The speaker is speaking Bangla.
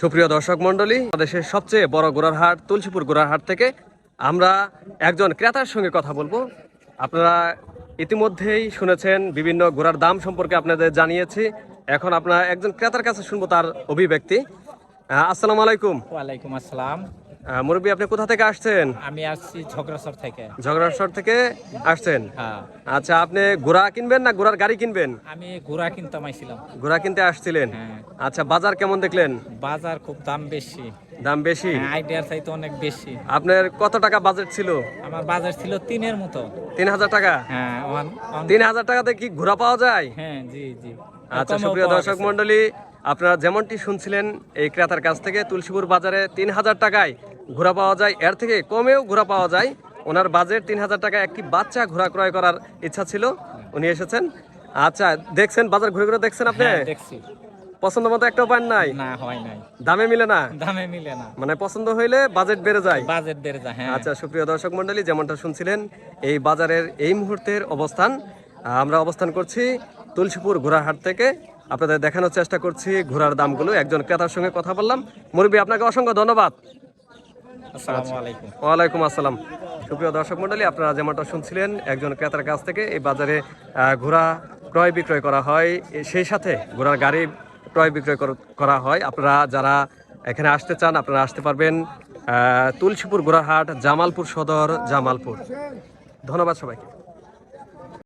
সুপ্রিয় দর্শক মণ্ডলী দেশের সবচেয়ে বড় গোড়ার হাট তুলসীপুর গোড়ার হাট থেকে আমরা একজন ক্রেতার সঙ্গে কথা বলব। আপনারা ইতিমধ্যেই শুনেছেন বিভিন্ন ঘোড়ার দাম সম্পর্কে আপনাদের জানিয়েছি। এখন আপনারা একজন ক্রেতার কাছে শুনব তার অভিব্যক্তি। আসসালামু আলাইকুম। ওয়ালাইকুম আসসালাম। মুরব্বী আপনি কোথা থেকে আসছেন? আমি আসছি ঝগড়াসর থেকে। ঝগড়াশ্বর থেকে আসছেন? হ্যাঁ। আচ্ছা আপনি ঘোড়া কিনবেন না ঘোড়ার গাড়ি কিনবেন? আমি ঘোড়া কিনতে আইছিলাম। ঘোড়া কিনতে আসছিলেন? হ্যাঁ। আচ্ছা বাজার কেমন দেখলেন? বাজার খুব দাম বেশি। দাম বেশি? হ্যাঁ, আইডিয়ার চাইতে অনেক বেশি। আপনার কত টাকা বাজেট ছিল? আমার বাজার ছিল তিনের মতো। তিন হাজার টাকা? হ্যাঁ তিন হাজার টাকাতে কি ঘোড়া পাওয়া যায়? হ্যাঁ জি জি। আচ্ছা সুপ্রিয় দর্শক। মন্ডলী আপনারা যেমনটি শুনছিলেন এই ক্রেতার কাছ থেকে তুলসীপুর বাজারে তিন হাজার টাকায় ঘোড়া পাওয়া যায় এর থেকে কমেও ঘোড়া পাওয়া যায়। ওনার বাজেট তিন হাজার টাকা একটি বাচ্চা ঘোড়া ক্রয় করার ইচ্ছা ছিল। উনি এসেছেন। আচ্ছা দেখছেন বাজার ঘুরে ঘুরে দেখছেন আপনি? হ্যাঁ, পছন্দ মতো একটা উপায় নাই? না হয় নাই। দামে মিলে না? দামে মিলে না। মানে পছন্দ হইলে বাজেট বেড়ে যায়। বাজেট বেড়ে যায় হ্যাঁ। আচ্ছা সুপ্রিয় দর্শক মন্ডলী যেমনটা শুনছিলেন এই বাজারের এই মুহূর্তের অবস্থান। আমরা অবস্থান করছি তুলসীপুর ঘোড়াহাট থেকে। আপনাদের দেখানোর চেষ্টা করছি ঘোড়ার দামগুলো। একজন ক্রেতার সঙ্গে কথা বললাম। মুরব্বী আপনাকে অসংখ্য ধন্যবাদ। ওয়ালাইকুম আসসালাম। সুপ্রিয় দর্শক মন্ডলী আপনারা যেমনটা শুনছিলেন, একজন ক্রেতার কাছ থেকে এই বাজারে ঘোড়া ক্রয় বিক্রয় করা হয় সেই সাথে ঘোড়ার গাড়ি ক্রয় বিক্রয় করা হয়। আপনারা যারা এখানে আসতে চান, আপনারা আসতে পারবেন তুলসীপুর ঘোড়াহাট, জামালপুর সদর, জামালপুর। ধন্যবাদ সবাইকে।